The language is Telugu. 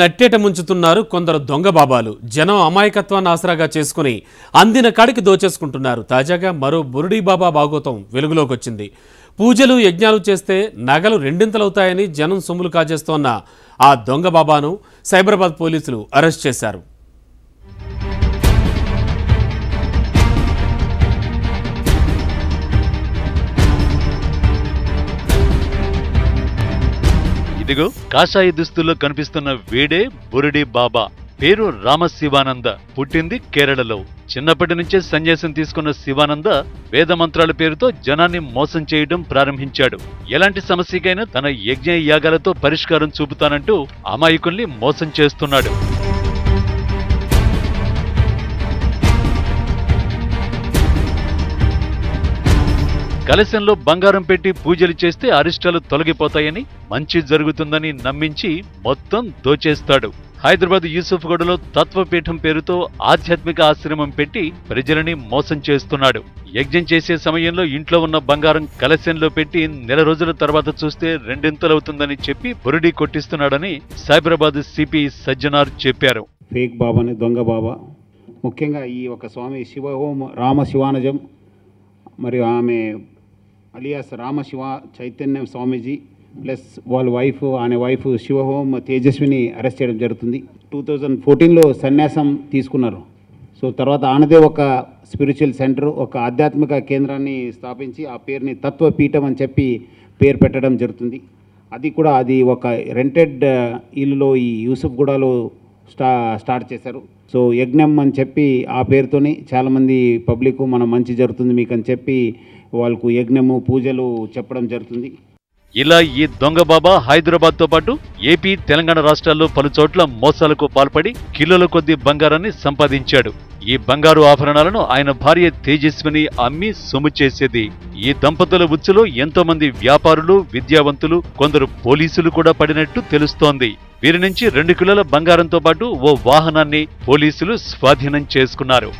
నట్టేట ముంచుతున్నారు కొందరు దొంగ బాబాలు. జనం అమాయకత్వాన్ని ఆసరాగా చేసుకుని అందిన కాడికి దోచేసుకుంటున్నారు. తాజాగా మరో బురుడీ బాబా భాగోతం వెలుగులోకి వచ్చింది పూజలు యజ్ఞాలు చేస్తే నగలు రెండింతలవుతాయని జనం సొమ్ములు కాజేస్తోన్న ఆ దొంగ బాబాను సైబరాబాద్ పోలీసులు అరెస్ట్ చేశారు. ఇదిగో కాషాయ దుస్తుల్లో కనిపిస్తున్న వీడే బురుడి బాబా. పేరు రామశివానంద. పుట్టింది కేరళలో. చిన్నప్పటి నుంచే సన్యాసం తీసుకున్న శివానంద వేద మంత్రాల పేరుతో జనాన్ని మోసం చేయడం ప్రారంభించాడు. ఎలాంటి సమస్యకైనా తన యజ్ఞ యాగాలతో పరిష్కారం చూపుతానంటూ అమాయకుల్ని మోసం చేస్తున్నాడు. కలశంలో బంగారం పెట్టి పూజలు చేస్తే అరిష్టాలు తొలగిపోతాయని మంచి జరుగుతుందని నమ్మించి మొత్తం దోచేస్తాడు. హైదరాబాద్ యూసుఫ్గూడలో తత్వపీఠం పేరుతో ఆధ్యాత్మిక ఆశ్రమం పెట్టి ప్రజలని మోసం చేస్తున్నాడు. యజ్ఞం చేసే సమయంలో ఇంట్లో ఉన్న బంగారం కలశంలో పెట్టి నెల రోజుల తర్వాత చూస్తే రెండింతలవుతుందని చెప్పి బురుడి కొట్టిస్తున్నాడని సైబరాబాద్ సిపి సజ్జనార్ చెప్పారు. ఫేక్ బాబాని దొంగ బాబా. ముఖ్యంగా ఈ ఒక స్వామి శివహోం రామ శివానజం మరియు ఆమె అలియాస్ రామశివ చైతన్య స్వామీజీ ప్లస్ వాళ్ళ వైఫ్ ఆమె వైఫ్ శివహోం తేజస్విని అరెస్ట్ చేయడం జరుగుతుంది. టూ థౌజండ్ ఫోర్టీన్లో సన్యాసం తీసుకున్నారు. సో తర్వాత ఆనదే ఒక స్పిరిచువల్ సెంటర్ ఒక ఆధ్యాత్మిక కేంద్రాన్ని స్థాపించి ఆ పేరుని తత్వపీఠం అని చెప్పి పేరు పెట్టడం జరుగుతుంది. అది కూడా అది ఒక రెంటెడ్ ఇల్లులో ఈ యూసుఫ్గూడలో స్టా స్టార్ట్ చేశారు. సో యజ్ఞం అని చెప్పి ఆ పేరుతోనే చాలామంది పబ్లిక్ మనం మంచి జరుగుతుంది మీకు అని చెప్పి వాళ్ళకు యజ్ఞము పూజలు చెప్పడం జరుగుతుంది. ఇలా ఈ దొంగ బాబా హైదరాబాద్తో పాటు ఏపీ తెలంగాణ రాష్ట్రాల్లో పలు చోట్ల మోసాలకు పాల్పడి కిలోల కొద్ది బంగారాన్ని సంపాదించాడు. ఈ బంగారు ఆభరణాలను ఆయన భార్య తేజస్విని అమ్మి సొమ్ము చేసేది. ఈ దంపతుల ఉచ్చులో ఎంతో మంది వ్యాపారులు విద్యావంతులు కొందరు పోలీసులు కూడా పడినట్టు తెలుస్తోంది. వీరి నుంచి రెండు కిలోల బంగారంతో పాటు ఓ వాహనాన్ని పోలీసులు స్వాధీనం చేసుకున్నారు.